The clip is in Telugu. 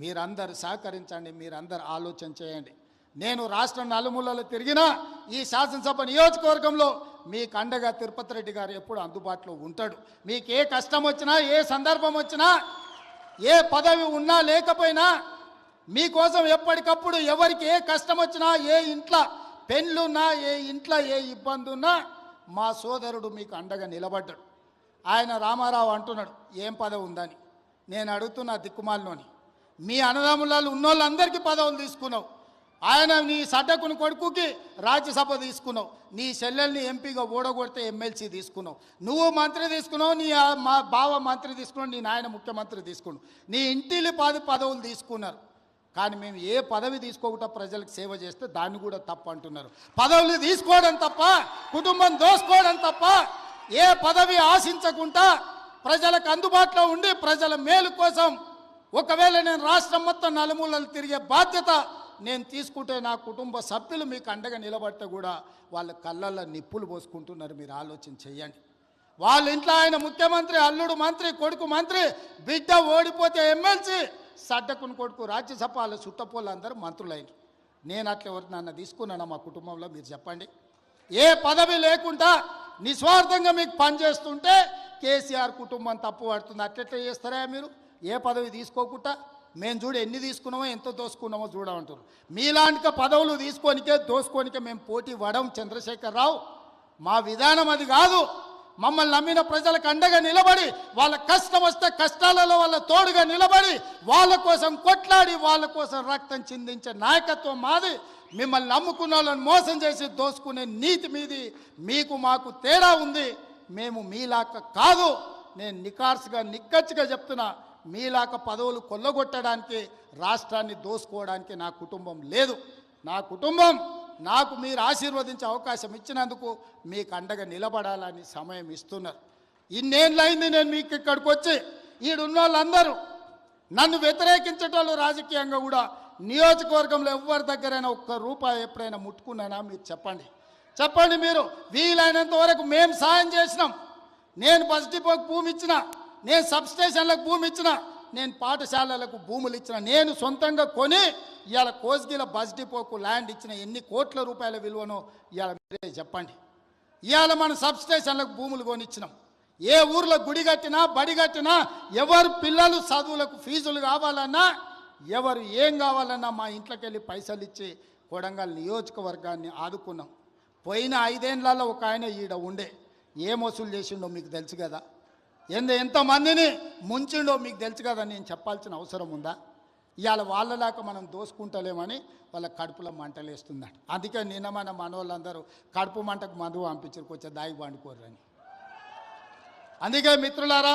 మీరందరు సహకరించండి మీరందరు ఆలోచన చేయండి. నేను రాష్ట్రం నలుమూలలో తిరిగినా ఈ శాసనసభ నియోజకవర్గంలో మీకు అండగా తిరుపతి రెడ్డి గారు ఎప్పుడు అందుబాటులో ఉంటాడు. మీకు ఏ కష్టం వచ్చినా ఏ సందర్భం వచ్చినా ఏ పదవి ఉన్నా లేకపోయినా మీకోసం ఎప్పటికప్పుడు ఎవరికి ఏ కష్టం వచ్చినా ఏ ఇంట్లో పెళ్ళున్నా ఏ ఇంట్లో ఏ ఇబ్బంది ఉన్నా మా సోదరుడు మీకు అండగా నిలబడ్డాడు. ఆయన రామారావు అంటున్నాడు ఏం పదవి ఉందని? నేను అడుగుతున్నా దిక్కుమాల్లోని మీ అన్నదమ్ములాలు ఉన్నోళ్ళందరికీ పదవులు తీసుకున్నావు. ఆయన నీ సడ్డకుని కొడుకుకి రాజ్యసభ తీసుకున్నావు. నీ చెల్లెల్ని ఎంపీగా ఓడగొడితే ఎమ్మెల్సీ తీసుకున్నావు. నువ్వు మంత్రి తీసుకున్నావు నీ మా బావ మంత్రి తీసుకున్నావు నీ నాయన ముఖ్యమంత్రి తీసుకున్నావు. నీ ఇంటిలి పాది పదవులు తీసుకున్నారు. కానీ మేము ఏ పదవి తీసుకోకుండా ప్రజలకు సేవ చేస్తే దాన్ని కూడా తప్ప అంటున్నారు. పదవులు తీసుకోవడం తప్ప కుటుంబం దోసుకోవడం తప్ప ఏ పదవి ఆశించకుండా ప్రజలకు అందుబాటులో ఉండి ప్రజల మేలు కోసం ఒకవేళ నేను రాష్ట్రం మొత్తం నలుమూలలు తిరిగే బాధ్యత నేను తీసుకుంటే నా కుటుంబ సభ్యులు మీకు అండగా నిలబడితే కూడా వాళ్ళ కళ్ళల్లో నిప్పులు పోసుకుంటున్నారు మీరు ఆలోచన చేయండి. వాళ్ళ ఇంట్లో ఆయన ముఖ్యమంత్రి అల్లుడు మంత్రి కొడుకు మంత్రి బిడ్డ ఓడిపోతే ఎమ్మెల్సీ సడ్డకుని కొడుకు రాజ్యసభ వాళ్ళ చుట్టపోళ్ళు అందరూ నేను అట్లా ఎవరు నన్ను తీసుకున్నాను మా కుటుంబంలో మీరు చెప్పండి. ఏ పదవి లేకుండా నిస్వార్థంగా మీకు పనిచేస్తుంటే కేసీఆర్ కుటుంబం తప్పు పడుతుంది అట్లెట్లా చేస్తారా మీరు? ఏ పదవి తీసుకోకుండా మేము చూడు ఎన్ని తీసుకున్నామో ఎంత దోసుకున్నామో చూడమంటారు. మీలాంటి పదవులు తీసుకోనికే దోసుకోనికే మేము పోటీ పడం చంద్రశేఖర్ రావు మా విధానం అది కాదు. మమ్మల్ని నమ్మిన ప్రజలకు అండగా నిలబడి వాళ్ళ కష్టం వస్తే కష్టాలలో వాళ్ళ తోడుగా నిలబడి వాళ్ళ కోసం కొట్లాడి వాళ్ళ కోసం రక్తం చిందించే నాయకత్వం మాది. మిమ్మల్ని నమ్ముకున్న వాళ్ళని మోసం చేసి దోసుకునే నీతి మీది. మీకు మాకు తేడా ఉంది. మేము మీలాక కాదు. నేను నికార్సుగా నిక్కచ్చిగా చెప్తున్నా. మీలాక పదవులు కొల్లగొట్టడానికి రాష్ట్రాన్ని దోసుకోవడానికి నా కుటుంబం లేదు. నా కుటుంబం నాకు మీరు ఆశీర్వదించే అవకాశం ఇచ్చినందుకు మీకు అండగా నిలబడాలని సమయం ఇస్తున్నారు. ఇన్నేళ్ళైంది నేను మీకు ఇక్కడికి వచ్చి ఈడున్న వాళ్ళందరూ నన్ను వ్యతిరేకించేటోళ్ళు రాజకీయంగా కూడా నియోజకవర్గంలో ఎవరి దగ్గరైనా ఒక్క రూపాయి ఎప్పుడైనా ముట్టుకున్నానా మీరు చెప్పండి. చెప్పండి మీరు వీలైనంత వరకు మేము సాయం చేసినాం. నేను బస్ డిపోకి భూమి ఇచ్చిన నేను సబ్స్టేషన్లకు భూమి ఇచ్చిన నేను పాఠశాలలకు భూములు ఇచ్చిన నేను సొంతంగా కొని ఇవాళ కోస్గిల బస్ డిపోకు ల్యాండ్ ఇచ్చిన ఎన్ని కోట్ల రూపాయల విలువనో ఇవాళ మీరే చెప్పండి. ఇవాళ మనం సబ్స్టేషన్లకు భూములు కొనిచ్చినాం. ఏ ఊర్లో గుడి కట్టినా బడి కట్టినా ఎవరు పిల్లలు చదువులకు ఫీజులు కావాలన్నా ఎవరు ఏం కావాలన్నా మా ఇంట్లోకి వెళ్ళి పైసలు ఇచ్చి కొడంగల్ నియోజకవర్గాన్ని ఆదుకున్నాం. పోయిన ఐదేళ్ళలో ఒక ఆయన ఈడ ఉండే. ఏం వసూలు చేసిండో మీకు తెలుసు కదా. ఎంత ఎంతమందిని ముంచిండో మీకు తెలుసు కదా నేను చెప్పాల్సిన అవసరం ఉందా? ఇవాళ వాళ్ళలాగా మనం దోసుకుంటలేమని వాళ్ళ కడుపులో మంటలేస్తుందట. అందుకే నిన్న మన మనవాళ్ళందరూ కడుపు మంటకు మందు పంపించారు కొంచెం దాగి పండుకోరని అందుకే మిత్రులారా